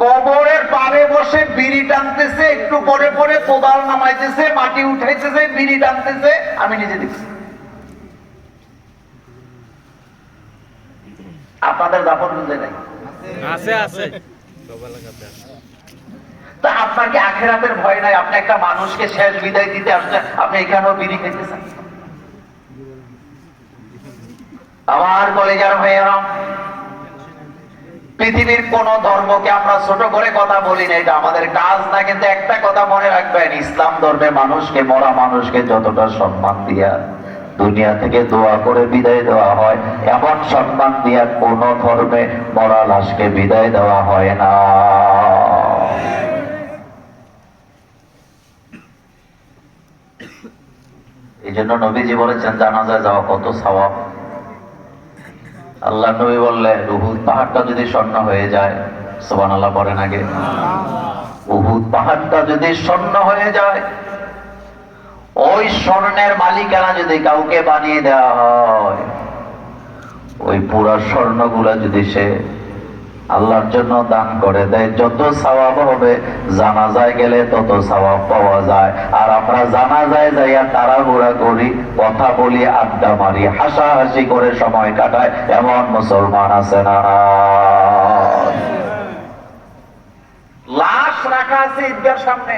কবরের পারে বসে বিড়ি টানতেছে একটু পরে পরে কোদাল নামাইতেছে মাটি উঠাইতেছে বিড়ি টানতেছে আমি নিজে দেখছি। আপনাদের দাপন বুঝে নাই? আছে আছে। তা আপনার কি আখেরাতের ভয় নাই আপনি একটা মানুষকে শেষ বিদায় দিতে আসছেন আপনি এখানেও বিড়ি খেতেছেন আমার কলেজার ভাইয়েরা পৃথিবীর কোন ধর্মকে আমরা ছোট করে কথা বলি না, এটা আমাদের কাজ না, কিন্তু একটা কথা মনে রাখবেন, ইসলাম ধর্মে মানুষকে, মরা মানুষকে যতটা সম্মান দিয়া দুনিয়া থেকে দোয়া করে বিদায় দেওয়া হয়, এমন সম্মান দিয়া কোন ধর্মে মরা লাশকে বিদায় দেওয়া হয় না। এই জন্য নবীজি বলেছেন, জানাজায় যাওয়া কত সওয়াব। আল্লাহ নবী বললেন, উহুদ পাহাড়টা যদি স্বর্ণ হয়ে যায় সোবান আল্লাহ পড়েন আগে, উহুদ পাহাড়টা যদি স্বর্ণ হয়ে যায়, ওই স্বর্ণের মালিকানা যদি কাউকে বানিয়ে দেওয়া হয়, ওই পুরা স্বর্ণগুলা যদি সে আল্লাহর জন্য দান করে দেয়। যত সওয়াব হবে, জানাজায় গেলে তত সওয়াব পাওয়া যায়। আর আমরা জানাজায় যাইয়া তাড়াহুড়া করি, কথা বলি, আড্ডা মারি, হাসাহাসি করে সময় কাটায় এমন মুসলমান আছে না? লাশ রাখা আছে ঈদগার সামনে।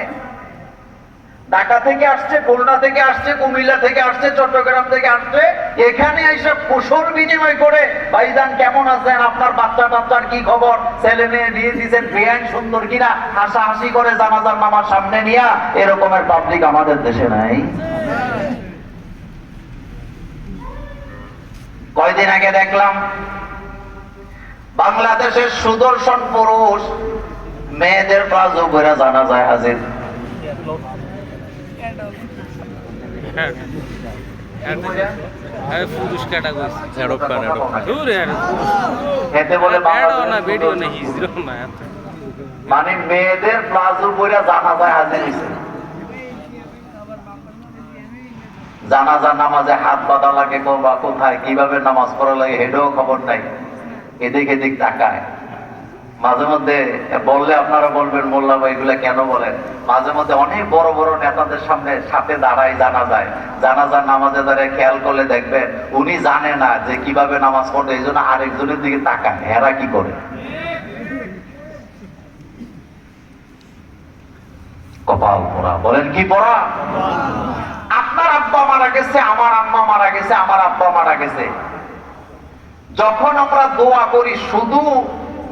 ঢাকা থেকে আসছে, খুলনা থেকে আসছে, কুমিল্লা থেকে আসছে, চট্টগ্রাম থেকে আসছে। এখানে এইসব কুশল বিনিময় করে, ভাইজান কেমন আছেন? আপনার বাচ্চা টাচ্চার কি খবর? ছেলে মেয়ে বিয়ে দিয়েছেন বিয়ান সুন্দর কিনা? হাসাহাসি করে জানাজার নামার সামনে নিয়া, এরকমের পাবলিক আমাদের দেশে নাই। কয়দিন আগে দেখলাম, বাংলাদেশের সুদর্শন পুরুষ মেয়েদের প্লাজো করে জানা যায় হাজির। মানে মেয়েদের প্লাজো পরে জানাজায় হাজির হয়েছে। জানাজার নামাজে হাত বাঁধা লাগে করবা কোথায় কীভাবে নামাজ পড়া লাগে হেডেও খবর নাই। এদিক এদিক তাকায়। মাঝে মধ্যে বললে আপনারা বলবেন, মোল্লা ভাই এগুলা কেন বলেন? মাঝে মধ্যে অনেক বড় বড় নেতাদের সামনে সাথে দাঁড়ায় জানা যায়। জানাজার নামাজে দাঁড়িয়ে খেয়াল করলে দেখবেন উনি জানে না যে কীভাবে নামাজ পড়ে, এই জন্য আরেকজনের দিকে তাকায় এরা কি করে? কপাল পড়া। বলেন কি পড়া? আপনার আব্বা মারা গেছে, আমার আম্মা মারা গেছে, আমার আব্বা মারা গেছে। যখন আমরা দোয়া করি, শুধু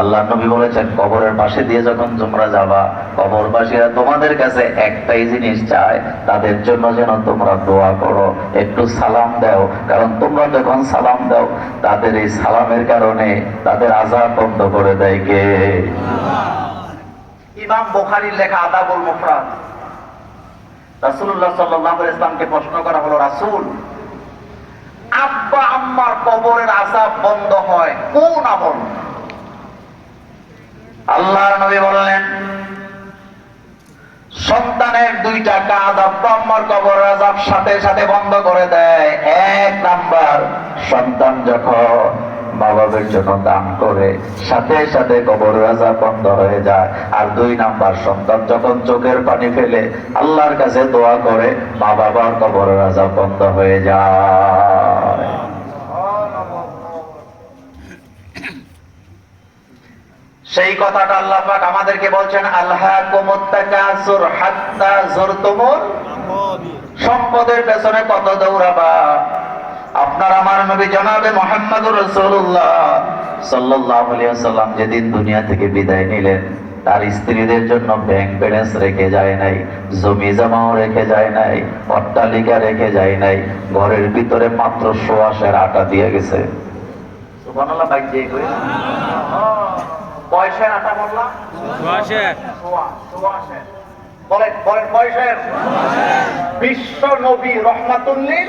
আল্লাহ নবী বলেছেন, কবরের পাশে দিয়ে যখন তোমরা যাবা, কবরবাসীরা তোমাদের কাছে একটাই জিনিস চায়, তাদের জন্য যেন তোমরা দোয়া করো, একটু সালাম দাও। কারণ তোমরা যখন সালাম দাও, তাদের এই সালামের কারণে তাদের আজাদ বন্ধ করে দেয় কে? ইমাম বোখারির লেখা আদাবুল মুফরাদ। রাসূলুল্লাহ সাল্লাল্লাহু আলাইহি ইসলামকে প্রশ্ন করা হলো, রাসূল আব্বা আম্মার কবরের আজাব বন্ধ হয়। কোন আমল? আল্লাহর নবী বললেন, সন্তানের দুইটা কাজ আব্বা আম্মার কবরের আজাব সাথে সাথে বন্ধ করে দেয়। এক নাম্বার, সন্তান যখন মা বাবার জন্য দান করে, সাথে সাথে কবর আজাব বন্ধ হয়ে যায়। আর দুই নাম্বার, সন্তান যখন চোখের পানি ফেলে, আল্লাহর কাছে দোয়া করে মা বাবার কবরের আজাব বন্ধ হয়ে যায়। সেই কথাটা আল্লাহ পাক আমাদেরকে বলছেন আল্লাহ কুমুত্তাকাসুর হাত্তা যুরতুমুল সম্পদের পেছনে কত দৌড়াবা? আপনার আমার নবী জনাবে মোহাম্মদুর রাসূলুল্লাহ সাল্লাল্লাহু আলাইহি ওয়াসাল্লাম যেদিন দুনিয়া থেকে বিদায় নিলেন, তার স্ত্রীদের জন্য ব্যাংক ব্যালেন্স রেখে যায় নাই, জমি জমাও রেখে যায় নাই, অট্টালিকা রেখে যায় নাই, ঘরের ভিতরে মাত্র সোয়াশের আটা দিয়ে গেছে। সুবহানাল্লাহ ভাই যে পয়সার আটা বললাম? বসে সোয়া সোয়াশের বলেন বলেন বয়সের? বিশ্ব নবী রহমাতুল্লিল?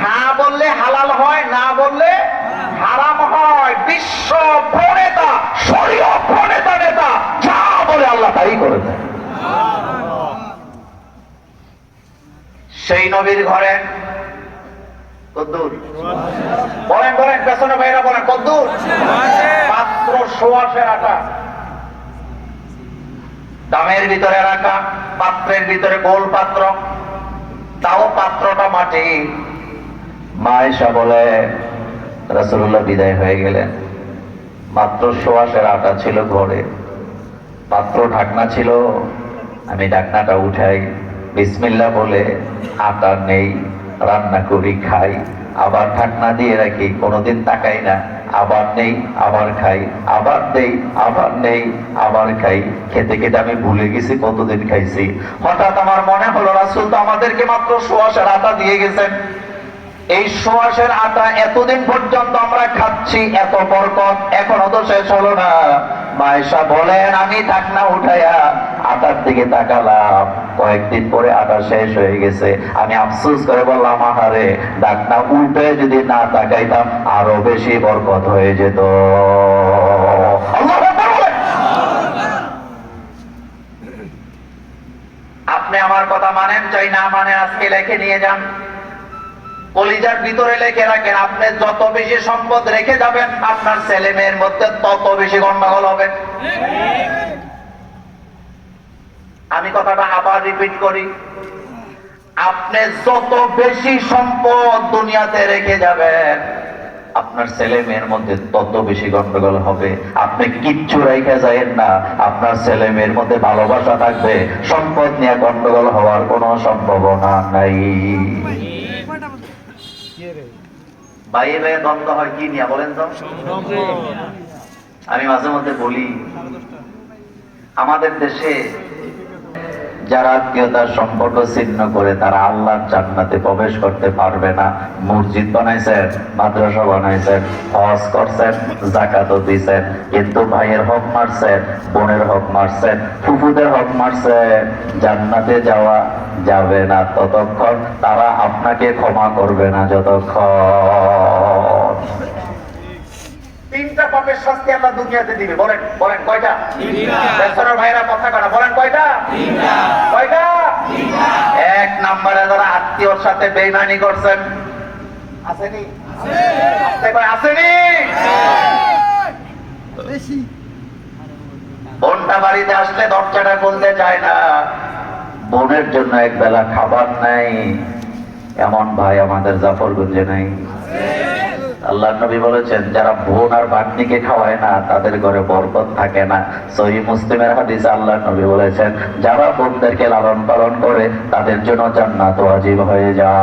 হ্যাঁ বললে হালাল হয় না বললে হারাম হয়। বিশ্ব প্রণেতা শরীয় প্রণেতা নেতা যা বলে আল্লাহ তাই করে দেয় সেই নবীর ঘরে বলেন বলেন, পেছনে ভাইরা বলেন, কদ্দুর। মাত্র সোয়াশের আটা দামের ভিতরে রাখা, পাত্রের ভিতরে গোল পাত্র। তাও পাত্রটা মাটি। মায়েশা বলে, রাসূলুল্লাহ বিদায় হয়ে গেলেন। মাত্র সোয়াশের আটা ছিল ঘরে। পাত্র ঢাকনা ছিল। আমি ঢাকনাটা উঠাই। বিসমিল্লা বলে আটা নেই। রান্না করি, খাই। আবার ঢাকনা দিয়ে রাখি, কোনোদিন তাকাই না। আবার নেই, আবার খাই। আবার নেই আবার নেই, আবার খাই। খেতে খেতে আমি ভুলে গেছি কতদিন খাইছি। হঠাৎ আমার মনে হলো, রাসুল তো আমাদেরকে মাত্র সোয়াশের আটা দিয়ে গেছেন। এই সোয়াশের আটা এতদিন পর্যন্ত আমরা খাচ্ছি, এত বরকত, এখনও তো শেষ হলো না। মায়েশা বলেন, আমি ঢাকনা উঠাইয়া আটার দিকে তাকালাম। কয়েকদিন পরে আটা শেষ হয়ে গেছে। আমি আফসোস করে বললাম, আহারে, ঢাকনা উল্টে যদি না তাকাইতাম, আরও বেশি বরকত হয়ে যেত। আপনি আমার কথা মানেন, চাই না মানে আজকে লেখে নিয়ে যান। কলিজার ভিতরে লেখে রাখেন, আপনি যত বেশি সম্পদ রেখে যাবেন, আপনার ছেলে মেয়ের মধ্যে তত বেশি গন্ডগোল হবে। আমি কথাটা আবার রিপিট করি। আপনি যত বেশি সম্পদ দুনিয়াতে রেখে যাবেন, আপনার ছেলে মেয়ের মধ্যে তত বেশি গন্ডগোল হবে। আপনি কিচ্ছু রেখে যায়েন না, আপনার ছেলে মেয়ের মধ্যে ভালোবাসা থাকবে। সম্পদ নিয়ে গন্ডগোল হওয়ার কোনো সম্ভাবনা নাই। বাইরে বাইরে দ্বন্দ্ব হয়, কি নিয়ে বলেন তো? আমি মাঝে মধ্যে বলি, আমাদের দেশে যারা আত্মীয়তার সম্পর্ক ছিন্ন করে, তারা আল্লাহর জান্নাতে প্রবেশ করতে পারবে না। মসজিদ বানাইছেন, মাদ্রাসা বানাইছেন, হজ করছেন জাকাতও দিছেন, কিন্তু ভাইয়ের হক মারছেন, বোনের হক মারছেন, ফুফুদের হক মারছেন। জান্নাতে যাওয়া যাবে না ততক্ষণ তারা আপনাকে ক্ষমা করবে না যতক্ষণ। তিনটা পাপের শাস্তি আল্লাহ দুনিয়াতে দিবে। বলেন বলেন কয়টা? বেসরের ভাইরা কথা কাটা বলেন কয়টা? কয়টা? এক নম্বরে যারা আত্মীয়র সাথে বেইমানি করছেন। আসেনি। বোনটা বাড়িতে আসলে দরজাটা খুলতে চায় না। বোনের জন্য এক বেলা খাবার নাই। এমন ভাই আমাদের জাফরগঞ্জে নাই। আল্লাহ নবী বলেছেন, যারা বোন আর বাগ্নিকে খাওয়ায় না, তাদের ঘরে বরকত থাকে না। সহি মুসলিমের হাদিস আল্লাহ নবী বলেছেন, যারা বোনদেরকে লালন পালন করে, তাদের জন্য জান্নাত ওয়াজিব হয়ে যায়।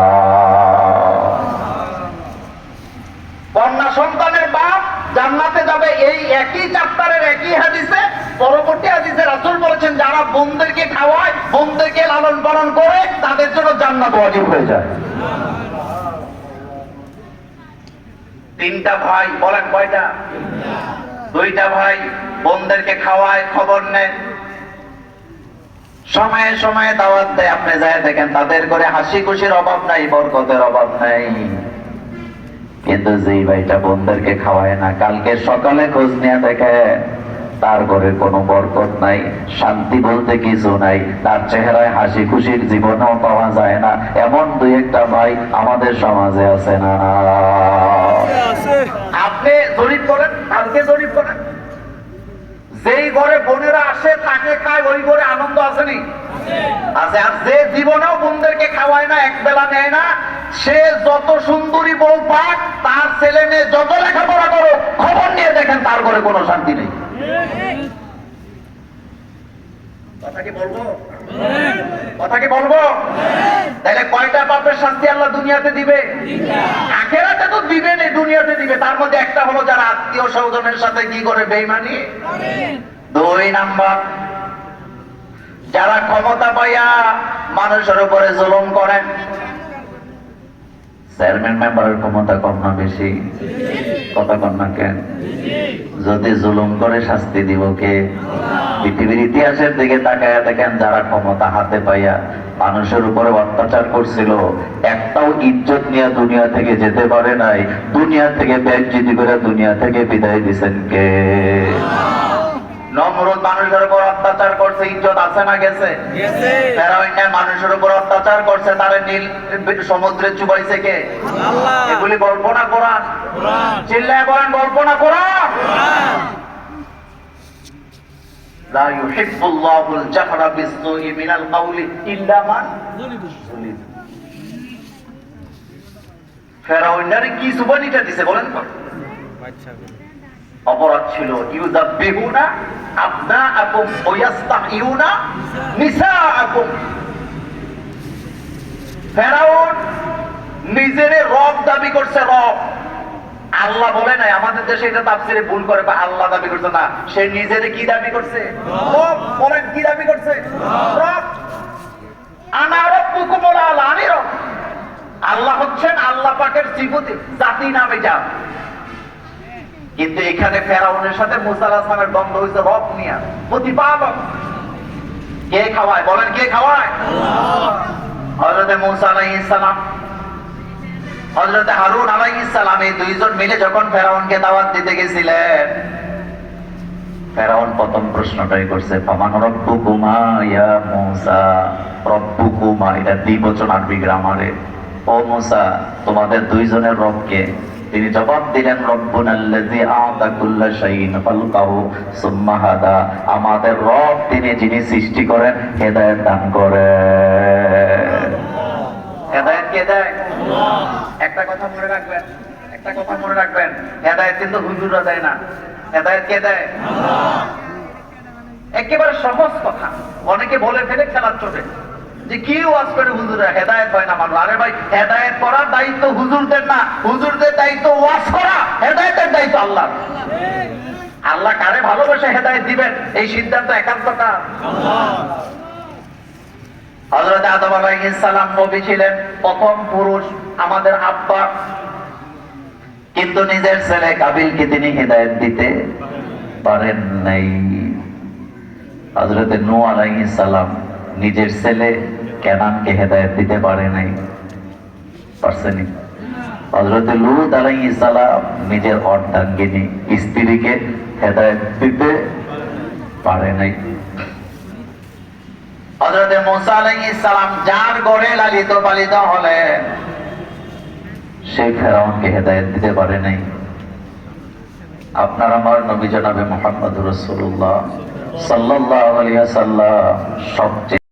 কন্যা সন্তানের বাপ জান্নাতে যাবে, এই একই চাপ্টারের একই হাদিসে পরবর্তী হাদিসে রাসূল বলেছেন, যারা বোনদেরকে খাওয়ায়, বোনদেরকে লালন পালন করে, তাদের জন্য জান্নাত ওয়াজিব হয়ে যায়। তিনটা ভাই, বলেন কয়টা? দুইটা ভাই বোনদেরকে খাওয়ায়, খবর নেয় সময়ে সময়ে দাওয়াত দেয়, আপনি যায় দেখেন, তাদের করে হাসি খুশির অভাব নাই, বরকতের অভাব নাই। কিন্তু যেই ভাইটা বোনদেরকে খাওয়ায় না, কালকে সকালে খোঁজ নিয়ে দেখে তার ঘরে কোনো বরকত নাই, শান্তি বলতে কিছু নাই। তার চেহারায় হাসি খুশির জীবনেও পাওয়া যায় না। এমন দুই একটা ভাই আমাদের সমাজে আছে না। আপনি জরিপ করেন, কালকে জরিপ করেন। যেই ঘরে বোনেরা আসে, তাকে খায়, ওই ঘরে আনন্দ আসেনি আছে। আর যে জীবনেও বোনদেরকে খাওয়ায় না, এক বেলা নেয় না, সে যত সুন্দরী বউ পাক, তার ছেলে মেয়ে যত লেখাপড়া করো খবর নিয়ে দেখেন তার ঘরে কোনো শান্তি নেই। কথা কি বলব? বলব? তাহলে কয়টা পাপের শাস্তি আল্লাহ দুনিয়াতে দিবে? আখেরাতে তো দিবে না, দুনিয়াতে দিবে। তার মধ্যে একটা হলো যারা আত্মীয় স্বজনের সাথে কি করে বেইমানি? দুই নাম্বার, যারা ক্ষমতা পাইয়া মানুষের উপরে জুলুম করেন। চেয়ারম্যান মেম্বারের ক্ষমতা কম না বেশি? কথা কম না কেন? যদি জুলুম করে শাস্তি দিব কে? পৃথিবীর ইতিহাসের দিকে তাকায় দেখেন, যারা ক্ষমতা হাতে পাইয়া মানুষের উপরে অত্যাচার করছিল, একটাও ইজ্জত নিয়ে দুনিয়া থেকে যেতে পারে নাই। দুনিয়া থেকে ব্যাগজিতি করে দুনিয়া থেকে বিদায় দিছেন কে? নমরুদ মানুষের উপর অত্যাচার করছে ইজ্জত আছে না গেছে গেছে ফেরাউনের মানুষের উপর অত্যাচার করছে তারে নীল সমুদ্রে চুবাইছে কে আল্লাহ এগুলি গল্প না কোরআন কোরআন চিল্লায় বলেন গল্প না কোরআন কোরআন لا يحب الله الجهر بالسوء من القول إلا من ظلم ফেরাউন্ডারে কি সুবানিটা দিছে বলেন তো বাচ্চা অপরাধ ছিল। ইউজাবিহুনা আবনাআকুম ওয়া ইয়াস্তাহিউনা নিসাআকুম। ফেরাউন নিজেরে রব দাবি করছে রব। আল্লাহ বলে নাই আমাদের দেশে এটা তাফসিরে ভুল করে বা আল্লাহ দাবি করছে না। সে নিজেরে কি দাবি করছে? রব বলেন কি দাবি করছে? রব। আনা রব্বুকুমুল আলা আমি রব। আল্লাহ হচ্ছেন আল্লাহ পাকের সিফতি জাতি নামে যা কিন্তু এখানে ফেরাউনের সাথে মুসা দ্বন্দ্ব হয়েছে রব নিয়া প্রতিপালক। কে খাওয়ায়? বলেন কে খাওয়ায়? হযরতে মুসা আলাইহিস সালাম। হযরতে হারুন সালাম এই দুইজন মিলে যখন ফেরাউনকে দাওয়াত দিতে গেছিলেন ফেরাউন প্রথম প্রশ্নটাই করছে ফামান রব্বুকুমা ইয়া মুসা? রব্বুকুমা এটা দ্বিবচন আরবি গ্রামারে ও মুসা তোমাদের দুইজনের রবকে তিনি জবাব দিলেন রব্বুন আল্লাযী আ'তা কুল্লা শাইইন খালকাহু সুম্মা হাদা। আমাদের রব তিনি যিনি সৃষ্টি করেন হেদায়েত দান করেন। হেদায়েত কে দেয়? একটা কথা মনে রাখবেন একটা কথা মনে রাখবেন হেদায়েত কিন্তু হুজুররা দেয় না। হেদায়েত কে দেয়? একেবারে সহজ কথা। অনেকে বলে ফেলে খেলার চোটে। যে কি ওয়াজ করে হুজুরা হেদায়েত হয় না মানুষ? আরে ভাই, হেদায়েত করার দায়িত্ব হুজুরদের না। হুজুরদের দায়িত্ব ওয়াজ করা, হেদায়েতের দায়িত্ব আল্লাহ আল্লাহ কারে ভালোবেসে হেদায়েত দিবেন? এই সিদ্ধান্ত একান্ত কার হযরত আদম নবী ছিলেন, প্রথম পুরুষ আমাদের আব্বা। কিন্তু নিজের ছেলে কাবিলকে তিনি হেদায়েত দিতে পারেন নাই। হযরতে নূহ আলাইহিস সালাম নিজের ছেলে কেনানকে হেদায়েত দিতে পারে নাই। পারছেনি হযরতে লূত আলাইহিস সালাম নিজের অর্ধাঙ্গিনী স্ত্রীকে হেদায়েত দিতে পারে নাই। হযরতে মুসা আলাইহিস সালাম যার ঘরে লালিত পালিত হলেন, সেই ফেরাউনকে হেদায়েত দিতে পারে নাই। আপনার আমার নবী জনাবে মোহাম্মদ রসুল্লাহ আলাইহি ওয়াসাল্লাম সবচেয়ে